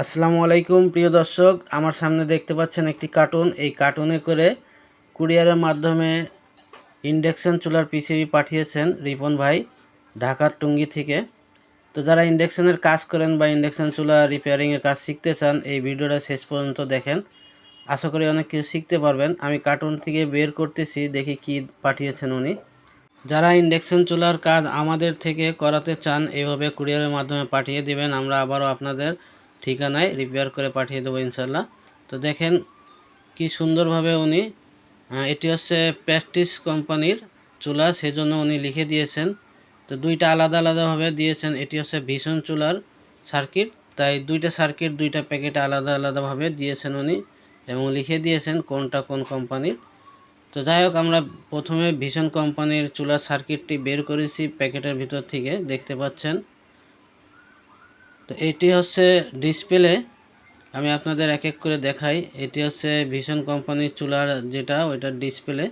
আসসালামু আলাইকুম, প্রিয় দর্শক। আমার সামনে দেখতে পাচ্ছেন একটি কার্টুন এই কার্টুনে করে কুরিয়ারের মাধ্যমে ইন্ডাকশন চুলার পিসিবি পাঠিয়েছেন রিপন ভাই, ঢাকার টুঙ্গি থেকে। তো যারা ইন্ডাকশনের কাজ করেন বা ইন্ডাকশন চুলা রিপেয়ারিংয়ের কাজ শিখতে চান, এই ভিডিওটা শেষ পর্যন্ত দেখেন। আশা করি অনেক কিছু শিখতে পারবেন। আমি কার্টুন থেকে বের করতেছি, দেখি কি পাঠিয়েছেন উনি। যারা ইন্ডাকশন চুলার কাজ আমাদের থেকে করাতে চান, এভাবে কুরিয়ারের মাধ্যমে পাঠিয়ে দিবেন। আমরা আবারও আপনাদের ঠিকানায় রিপেয়ার করে পাঠিয়ে দেবো ইনশাল্লাহ তো দেখেন কি সুন্দরভাবে উনি এটি হচ্ছে প্র্যাকটিস কোম্পানির চুলা, সেজন্য উনি লিখে দিয়েছেন। তো দুইটা আলাদা আলাদাভাবে দিয়েছেন, এটি হচ্ছে ভীষণ চুলার সার্কিট। তাই দুইটা সার্কিট, দুইটা প্যাকেটে আলাদা আলাদাভাবে দিয়েছেন উনি এবং লিখে দিয়েছেন কোনটা কোন কোম্পানির। তো যাই হোক, আমরা প্রথমে ভীষণ কোম্পানির চুলার সার্কিটটি বের করেছি প্যাকেটের ভিতর থেকে, দেখতে পাচ্ছেন। তো এটি হচ্ছে ডিসপ্লে। আমি আপনাদের এক এক করে দেখাই। এটি হচ্ছে ভীষণ কোম্পানির চুলার যেটা, ওইটার ডিসপ্লে।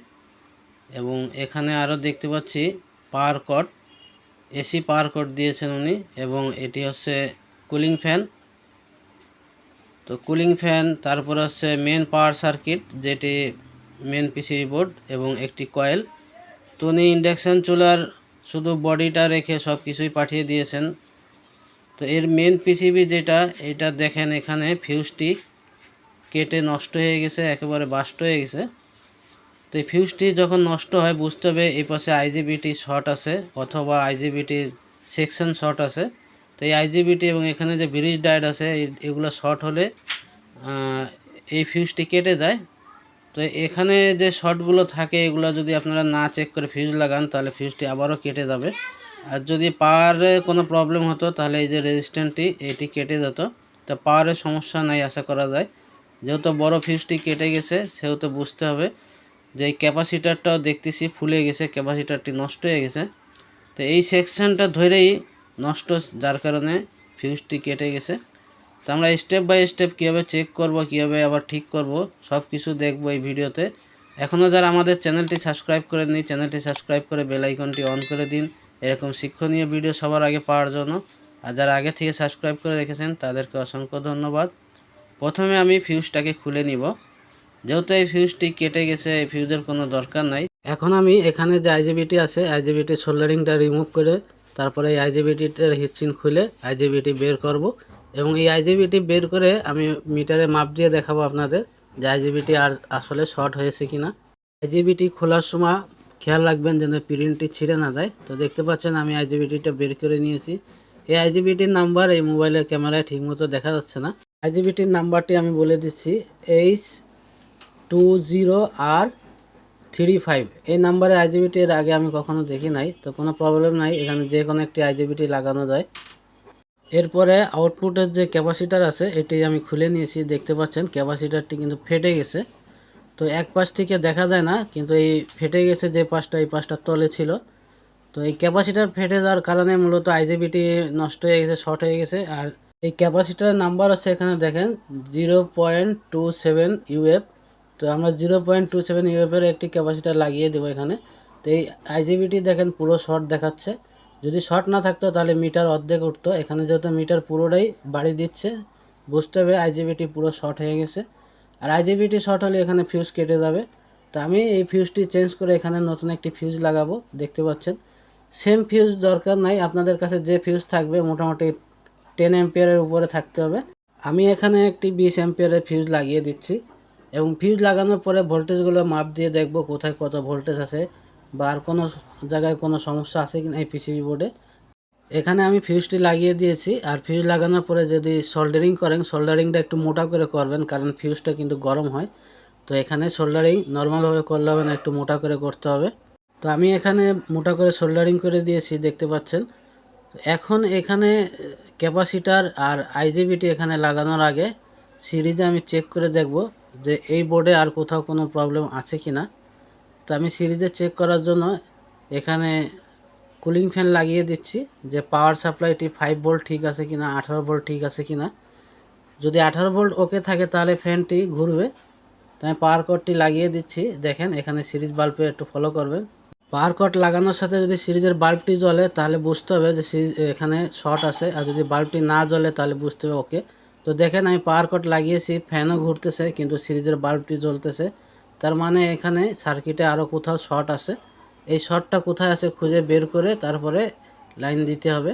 এবং এখানে আরও দেখতে পাচ্ছি পাওয়ার কট, এসি পাওয়ার কট দিয়েছেন উনি। এবং এটি হচ্ছে কুলিং ফ্যান। তো কুলিং ফ্যান, তারপর হচ্ছে মেন পাওয়ার সার্কিট, যেটি মেন পিসিবি বোর্ড এবং একটি কয়েল। তো উনি ইন্ডাকশান চুলার শুধু বডিটা রেখে সব কিছুই পাঠিয়ে দিয়েছেন। তো এর মেন পিসিবি যেটা, এটা দেখেন এখানে ফিউজটি কেটে নষ্ট হয়ে গেছে, একেবারে বাস্ট হয়ে গেছে। তো এই ফিউজটি যখন নষ্ট হয়, বুঝতে হবে এই পাশে আইজিবিটি শর্ট আছে অথবা আইজিবিটির সেকশন শর্ট আছে। তো এই আইজিবিটি এবং এখানে যে ব্রিজ ডায়েট আছে এগুলো শর্ট হলে এই ফিউজটি কেটে যায়। তো এখানে যে শর্টগুলো থাকে, এগুলো যদি আপনারা না চেক করে ফিউজ লাগান, তাহলে ফিউজটি আবারও কেটে যাবে। আর যদি পাওয়ারে কোনো প্রবলেম হতো, তাহলে এই যে রেজিস্ট্যান্টটি এটি কেটে যেত। তো পাওয়ারের সমস্যা নাই, আশা করা যায়। যেহেতু বড় ফিউজটি কেটে গেছে, সেহেতু বুঝতে হবে যে এই ক্যাপাসিটারটাও দেখতেছি ফুলে গেছে ক্যাপাসিটারটি নষ্ট হয়ে গেছে। তো এই সেকশনটা ধরেই নষ্ট যার কারণে ফিউজটি কেটে গেছে। তো আমরা স্টেপ বাই স্টেপ কীভাবে চেক করব, কীভাবে আবার ঠিক করব সব কিছু দেখব এই ভিডিওতে। এখনও যারা আমাদের চ্যানেলটি সাবস্ক্রাইব করে নিই চ্যানেলটি সাবস্ক্রাইব করে বেল আইকনটি অন করে দিন। এরকম শিক্ষণীয় ভিডিও সবার আগে পাওয়ার জন্য। আর যারা আগে থেকে সাবস্ক্রাইব করে রেখেছেন, তাদেরকে অসংখ্য ধন্যবাদ। প্রথমে আমি ফিউজটাকে খুলে নিব। যেহেতু এই ফিউজটি কেটে গেছে, এই ফিউজের কোনো দরকার নাই। এখন আমি এখানে যে আইজিবিটি আছে আইজিবিটি সোল্ডারিংটা রিমুভ করে, তারপরে এই আইজিবিটিটার হিটচিন খুলে আইজিবিটি বের করব। এবং এই আইজিবিটি বের করে আমি মিটারে মাপ দিয়ে দেখাবো আপনাদের যে আইজিবিটি আর আসলে শর্ট হয়েছে কিনা। আইজিবিটি খোলার সময় খেয়াল রাখবেন যেন প্রিন্টটি ছিঁড়ে না যায়। তো দেখতে পাচ্ছেন আমি আইজিবিটিটা বের করে নিয়েছি। এই আইজিবিটির নাম্বার এই মোবাইলের ক্যামেরায় ঠিকমতো দেখা যাচ্ছে না। আইজিবিটির নাম্বারটি আমি বলে দিচ্ছি H two zero R three five এই নাম্বারে আইজিবিটি এর আগে আমি কখনো দেখি নাই, তো কোনো প্রবলেম নাই, এখানে যে কোনো একটি আইজিবিটি লাগানো যায়। এরপরে আউটপুটের যে ক্যাপাসিটার আছে, এটি আমি খুলে নিয়েছি, দেখতে পাচ্ছেন ক্যাপাসিটারটি কিন্তু ফেটে গেছে। তো এক পাশ থেকে দেখা যায় না, কিন্তু এই ফেটে গেছে যে পাশটা, এই পাশটা তলে ছিল। তো এই ক্যাপাসিটার ফেটে যাওয়ার কারণে মূলত আইজিবিটি নষ্ট হয়ে গেছে, শর্ট হয়ে গেছে। আর এই ক্যাপাসিটারের নাম্বার আছে এখানে দেখেন, zero point two seven UF তো আমরা zero point two seven UF একটি ক্যাপাসিটার লাগিয়ে দেবো এখানে। তো এই আইজিবিটি দেখেন পুরো শর্ট দেখাচ্ছে। যদি শর্ট না থাকতো তাহলে মিটার অর্ধেক উঠতো। এখানে যেহেতু মিটার পুরোটাই বাড়ি দিচ্ছে, বুঝতে হবে আইজিবিটি পুরো শর্ট হয়ে গেছে। আর আইজিবিটি শর্ট হলে এখানে ফিউজ কেটে যাবে। তো আমি এই ফিউজটি চেঞ্জ করে এখানে নতুন একটি ফিউজ লাগাবো, দেখতে পাচ্ছেন। সেম ফিউজ দরকার নাই, আপনাদের কাছে যে ফিউজ থাকবে মোটামুটি টেন এম্পিয়ারের উপরে থাকতে হবে। আমি এখানে একটি বিশ এম্পিয়ারের ফিউজ লাগিয়ে দিচ্ছি এবং ফিউজ লাগানোর পরে ভোল্টেজগুলো মাপ দিয়ে দেখব কোথায় কত ভোল্টেজ আছে বা আর কোনো জায়গায় কোনো সমস্যা আছে কিনা এই পিসিবি বোর্ডে এখানে আমি ফিউজটি লাগিয়ে দিয়েছি, আর ফিউজ লাগানোর পরে যদি সোল্ডারিং করেন সোল্ডারিংটা একটু মোটা করে করবেন, কারণ ফিউজটা কিন্তু গরম হয়। তো এখানে সোল্ডারিং নর্মালভাবে করলে হবে না, একটু মোটা করে করতে হবে। তো আমি এখানে মোটা করে সোল্ডারিং করে দিয়েছি, দেখতে পাচ্ছেন। এখন এখানে ক্যাপাসিটার আর আইজিবিটি এখানে লাগানোর আগে সিরিজে আমি চেক করে দেখব যে এই বোর্ডে আর কোথাও কোনো প্রবলেম আছে কি না তো আমি সিরিজে চেক করার জন্য এখানে কুলিং ফ্যান লাগিয়ে দিচ্ছি যে পাওয়ার সাপ্লাইটি ফাইভ ভোল্ট ঠিক আছে কি না আঠারো ভোল্ট ঠিক আছে কি না যদি আঠারো ভোল্ট ওকে থাকে তাহলে ফ্যানটি ঘুরবে। তো আমি পাওয়ার কটটি লাগিয়ে দিচ্ছি। দেখেন, এখানে সিরিজ বাল্বে একটু ফলো করবেন। পাওয়ার কট লাগানোর সাথে যদি সিরিজের বাল্বটি জ্বলে, তাহলে বুঝতে হবে যে সিরিজ, এখানে শর্ট আছে। আর যদি বাল্বটি না জ্বলে, তাহলে বুঝতে হবে ওকে তো দেখেন, আমি পাওয়ার কট লাগিয়েছি ফ্যানও ঘুরতেছে, কিন্তু সিরিজের বাল্বটি জ্বলতেছে। তার মানে এখানে সার্কিটে আরও কোথাও শর্ট আছে। এই শর্টটা কোথায় আছে খুঁজে বের করে তারপরে লাইন দিতে হবে।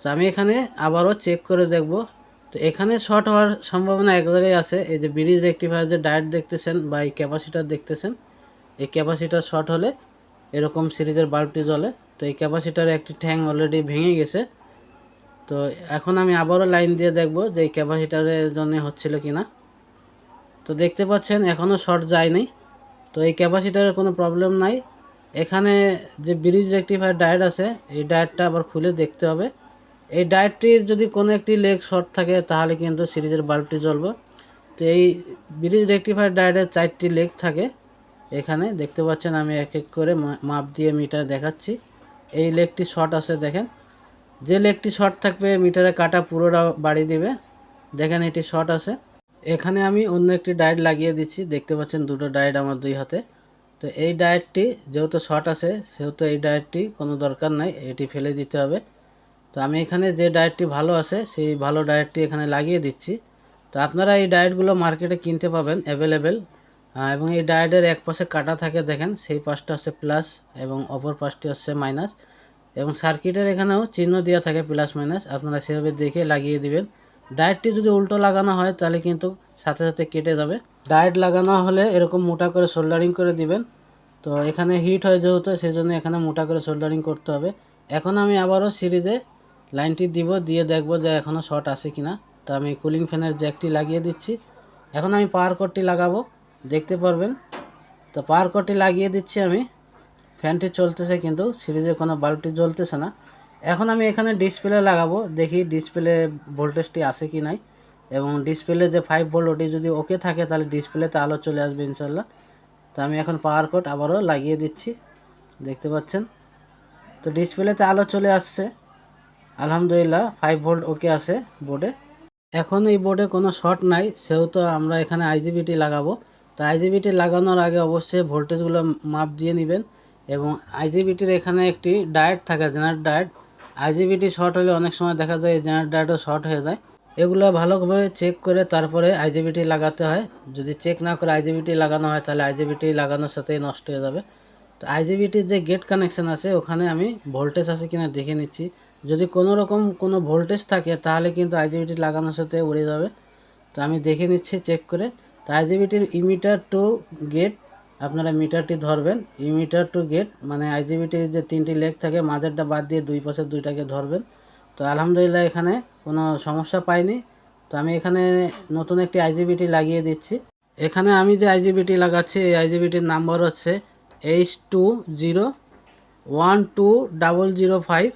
তো আমি এখানে আবারও চেক করে দেখব। তো এখানে শর্ট হওয়ার সম্ভাবনা এক জায়গায় আছে। এই যে ব্রিজ রেক্টিফায়ার যে ডায়েট দেখতেছেন বা এই ক্যাপাসিটার দেখতেছেন, এই ক্যাপাসিটার শর্ট হলে এরকম সিরিজের বাল্বটি জ্বলে। তো এই ক্যাপাসিটার একটি ঠ্যাং অলরেডি ভেঙে গেছে। তো এখন আমি আবারও লাইন দিয়ে দেখব যে এই ক্যাপাসিটারের জন্য হচ্ছিল কি না তো দেখতে পাচ্ছেন এখনও শর্ট যায়নি তো এই ক্যাপাসিটারের কোনো প্রবলেম নাই। এখানে যে ব্রিজ রেক্টিফায়ার ডায়েট আছে, এই ডায়েটটা আবার খুলে দেখতে হবে। এই ডায়েটটির যদি কোনো একটি লেগ শর্ট থাকে, তাহলে কিন্তু সিরিজের বাল্বটি জ্বলবে। তো এই ব্রিজ রেক্টিফায়ার ডায়েটের চারটি লেগ থাকে। এখানে দেখতে পাচ্ছেন, আমি এক এক করে মাপ দিয়ে মিটার দেখাচ্ছি। এই লেগটি শর্ট আছে, দেখেন। যে লেগটি শর্ট থাকবে মিটারে কাটা পুরোটা বাড়ি দিবে। দেখেন, এটি শর্ট আছে। এখানে আমি অন্য একটি ডায়েট লাগিয়ে দিচ্ছি। দেখতে পাচ্ছেন, দুটো ডায়েট আমার দুই হাতে। তো এই ডায়েটটি যেহেতু শর্ট আছে, সেহেতু এই ডায়েটটি কোনো দরকার নাই, এটি ফেলে দিতে হবে। তো আমি এখানে যে ডায়েটটি ভালো আছে, সেই ভালো ডায়েটটি এখানে লাগিয়ে দিচ্ছি। তো আপনারা এই ডায়েটগুলো মার্কেটে কিনতে পাবেন, অ্যাভেলেবেল। এবং এই ডায়েটের এক পাশে কাটা থাকে দেখেন, সেই পাশটা হচ্ছে প্লাস এবং অপর পাশটি হচ্ছে মাইনাস। এবং সার্কিটের এখানেও চিহ্ন দেওয়া থাকে প্লাস মাইনাস, আপনারা সেভাবে দেখে লাগিয়ে দিবেন। ডায়েটটি যদি উল্টো লাগানো হয়, তাহলে কিন্তু সাথে সাথে কেটে যাবে। ডায়েট লাগানো হলে এরকম মোটা করে সোল্ডারিং করে দিবেন। তো এখানে হিট হয় যেহেতু সেই জন্য এখানে মোটা করে সোল্ডারিং করতে হবে। এখন আমি আবারও সিরিজে লাইনটি দিব, দিয়ে দেখব যে এখনও শর্ট আছে কি না তো আমি কুলিং ফ্যানের জ্যাকটি লাগিয়ে দিচ্ছি। এখন আমি পাওয়ার কটটি লাগাবো, দেখতে পারবেন। তো পাওয়ার কটটি লাগিয়ে দিচ্ছি আমি। ফ্যানটি চলতেছে কিন্তু, সিরিজে কোনো বাল্বটি জ্বলতেছে না। এখন আমি এখানে ডিসপ্লে লাগাবো, দেখি ডিসপ্লে ভোল্টেজটি আছে কি নাই। এবং ডিসপ্লে যে ফাইভ ভোল্ট ওটি যদি ওকে থাকে, তাহলে ডিসপ্লেতে আলো চলে আসবে ইনশাল্লাহ। তো আমি এখন পাওয়ার কোট আবারও লাগিয়ে দিচ্ছি, দেখতে পাচ্ছেন। তো ডিসপ্লেতে আলো চলে আসছে, আলহামদুলিল্লাহ ফাইভ ভোল্ট ওকে আছে বোর্ডে এখন এই বোর্ডে কোনো শর্ট নাই, সেহেতু আমরা এখানে আইজিবিটি লাগাবো। তো আইজিবিটি লাগানোর আগে অবশ্যই ভোল্টেজগুলো মাপ দিয়ে নেবেন। এবং আইজিবিটির এখানে একটি ডায়েট থাকে জেনারেট ডায়েট আইজিবিটি শর্ট হলে অনেক সময় দেখা যায় জেনারেট ডায়েটও শর্ট হয়ে যায়। এগুলো ভালোভাবে চেক করে তারপরে আইজিবিটি লাগাতে হয়। যদি চেক না করে আইজিবিটি লাগানো হয়, তাহলে আইজিবিটি লাগানোর সাথেই নষ্ট হয়ে যাবে। তো আইজিবিটির যে গেট কানেকশন আছে, ওখানে আমি ভোল্টেজ আছে কিনা দেখে নিচ্ছি। যদি কোনো রকম কোনো ভোল্টেজ থাকে, তাহলে কিন্তু আইজিবিটি লাগানোর সাথে উড়ে যাবে। তো আমি দেখে নিচ্ছি চেক করে। তো আইজিবিটির ইমিটার টু গেট আপনারা মিটারটি ধরবেন। ইমিটার টু গেট মানে আইজিবিটির যে তিনটি লেগ থাকে, মাঝেরটা বাদ দিয়ে দুই পাশের দুইটাকে ধরবেন। তো আলহামদুলিল্লাহ এখানে কোনো সমস্যা পাইনি। তো আমি এখানে নতুন একটি আইজিবিটি লাগিয়ে দিচ্ছি। এখানে আমি যে আইজিবিটি লাগাচ্ছি, এই আইজিবিটির নাম্বার হচ্ছে H two zero one two double zero five.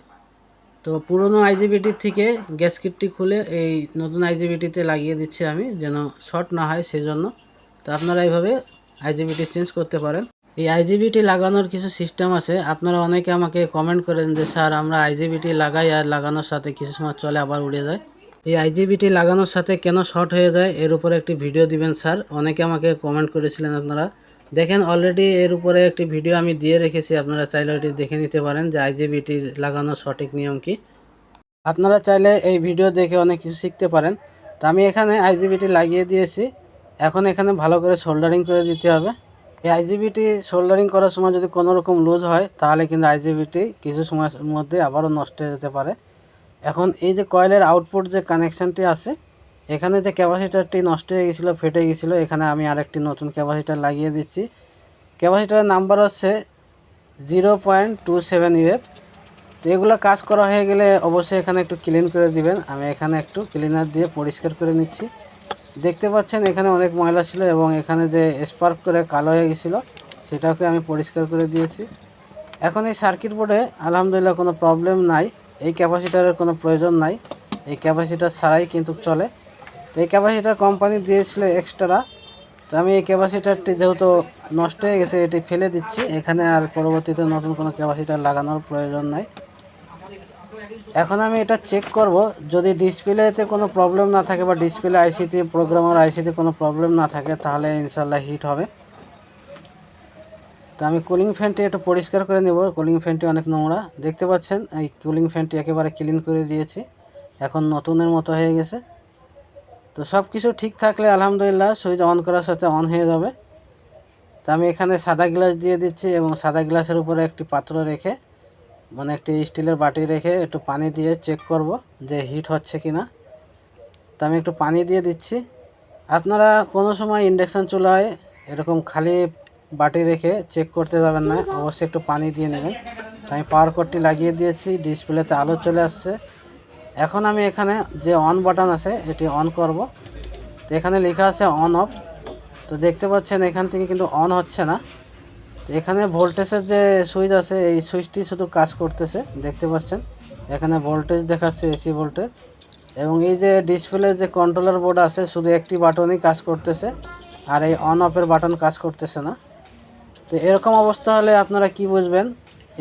তো পুরনো আইজিবিটির থেকে গ্যাস কিটটি খুলে এই নতুন আইজিবিটিতে লাগিয়ে দিচ্ছি আমি, যেন শর্ট না হয় সেজন্য। তো আপনারা এইভাবে আইজিবিটি চেঞ্জ করতে পারেন। এই আইজিবিটি লাগানোর কিছু সিস্টেম আছে। আপনারা অনেকে আমাকে কমেন্ট করেন যে, স্যার, আমরা আইজিবিটি লাগাই আর লাগানোর সাথে কিছু সময় চলে আবার উড়ে যায়। এই আইজিবিটি লাগানোর সাথে কেন শর্ট হয়ে যায়, এর উপরে একটি ভিডিও দিবেন, স্যার। অনেকে আমাকে কমেন্ট করেছিলেন আপনারা। দেখেন অলরেডি এর উপরে একটি ভিডিও আমি দিয়ে রেখেছি। আপনারা চাইলে ওটি দেখে নিতে পারেন যে, আইজিবিটি লাগানোর সঠিক নিয়ম কি। আপনারা চাইলে এই ভিডিও দেখে অনেক কিছু শিখতে পারেন। তো আমি এখানে আইজিবিটি লাগিয়ে দিয়েছি। এখন এখানে ভালো করে সোল্ডারিং করে দিতে হবে। এই আইজিবিটি সোল্ডারিং করার সময় যদি কোনো রকম লুজ হয়, তাহলে কিন্তু আইজিবিটি কিছু সময়ের মধ্যে আবারও নষ্ট হয়ে যেতে পারে। এখন এই যে কয়েলের আউটপুট যে কানেকশানটি আছে, এখানে যে ক্যাপাসিটারটি নষ্ট হয়ে গেছিল, ফেটে গেছিল, এখানে আমি আরেকটি নতুন ক্যাপাসিটার লাগিয়ে দিচ্ছি। ক্যাপাসিটারের নাম্বার হচ্ছে zero point two seven UF তো এগুলো কাজ করা হয়ে গেলে অবশ্যই এখানে একটু ক্লিন করে দিবেন। আমি এখানে একটু ক্লিনার দিয়ে পরিষ্কার করে নিচ্ছি। দেখতে পাচ্ছেন এখানে অনেক ময়লা ছিল এবং এখানে যে স্পার্ক করে কালো হয়ে গেছিল, সেটাকে আমি পরিষ্কার করে দিয়েছি। এখন এই সার্কিট বোর্ডে আলহামদুলিল্লাহ কোনো প্রবলেম নাই, এই ক্যাপাসিটারের কোনো প্রয়োজন নাই। এই ক্যাপাসিটার ছাড়াই কিন্তু চলে। তো এই ক্যাপাসিটার কোম্পানি দিয়েছিল এক্সট্রা তো আমি এই ক্যাপাসিটারটি যেহেতু নষ্ট হয়ে গেছে, এটি ফেলে দিচ্ছি। এখানে আর পরবর্তীতে নতুন কোনো ক্যাপাসিটার লাগানোর প্রয়োজন নাই। এখন আমি এটা চেক করব। যদি ডিসপ্লেতে কোনো প্রবলেম না থাকে বা ডিসপ্লে আইসিতে প্রোগ্রামার আইসিতে কোনো প্রবলেম না থাকে, তাহলে ইনশাল্লাহ হিট হবে। তো আমি কুলিং ফ্যানটি একটু পরিষ্কার করে নেব। কুলিং ফ্যানটি অনেক নোংরা। দেখতে পাচ্ছেন, এই কুলিং ফ্যানটি একেবারে ক্লিন করে দিয়েছি। এখন নতুনের মতো হয়ে গেছে। তো সব কিছু ঠিক থাকলে আলহামদুলিল্লাহ সুইচ অন করার সাথে অন হয়ে যাবে। তো আমি এখানে সাদা গ্লাস দিয়ে দিচ্ছি এবং সাদা গ্লাসের উপরে একটি পাত্র রেখে মানে একটি স্টিলের বাটি রেখে একটু পানি দিয়ে চেক করব যে হিট হচ্ছে কি না তো আমি একটু পানি দিয়ে দিচ্ছি। আপনারা কোনো সময় ইন্ডাকশান চুলায় এরকম খালি বাটি রেখে চেক করতে যাবেন না, অবশ্যই একটু পানি দিয়ে নেবেন। তো আমি পাওয়ার কোডটি লাগিয়ে দিয়েছি ডিসপ্লেতে আলো চলে আসছে। এখন আমি এখানে যে অন বাটন আছে, এটি অন করব। তো এখানে লেখা আছে অন অফ তো দেখতে পাচ্ছেন এখান থেকে কিন্তু অন হচ্ছে না। এখানে ভোল্টেজের যে সুইচ আছে, এই সুইচটি শুধু কাজ করতেছে, দেখতে পাচ্ছেন? এখানে ভোল্টেজ দেখাচ্ছে এসি ভোল্টেজ এবং এই যে ডিসপ্লে যে কন্ট্রোলার বোর্ড আছে, শুধু একটি বাটনই কাজ করতেছে, আর এই অন অফের বাটন কাজ করতেছে না। তো এরকম অবস্থা হলে আপনারা কি বুঝবেন?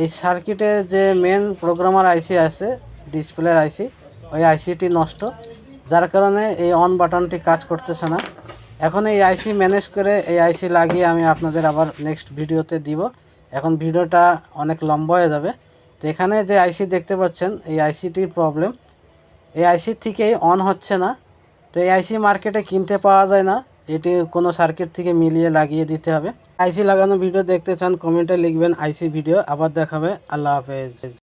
এই সার্কিটের যে মেন প্রোগ্রামার আইসি আছে ডিসপ্লের আইসি ওই আইসিটি নষ্ট। যার কারণে এই অন বাটনটি কাজ করতেছে না। এখন এই আইসি ম্যানেজ করে এই আইসি লাগিয়ে আমি আপনাদের আবার নেক্সট ভিডিওতে দিব। এখন ভিডিওটা অনেক লম্বা হয়ে যাবে। তো এখানে যে আইসি দেখতে পাচ্ছেন, এই আইসিটির প্রবলেম এই আইসি থেকেই অন হচ্ছে না। তো এই আইসি মার্কেটে কিনতে পাওয়া যায় না। এটি কোনো সার্কিট থেকে মিলিয়ে লাগিয়ে দিতে হবে। আইসি লাগানো ভিডিও দেখতে চান কমেন্টে লিখবেন আইসি ভিডিও আবার দেখাবে। আল্লাহ হাফেজ।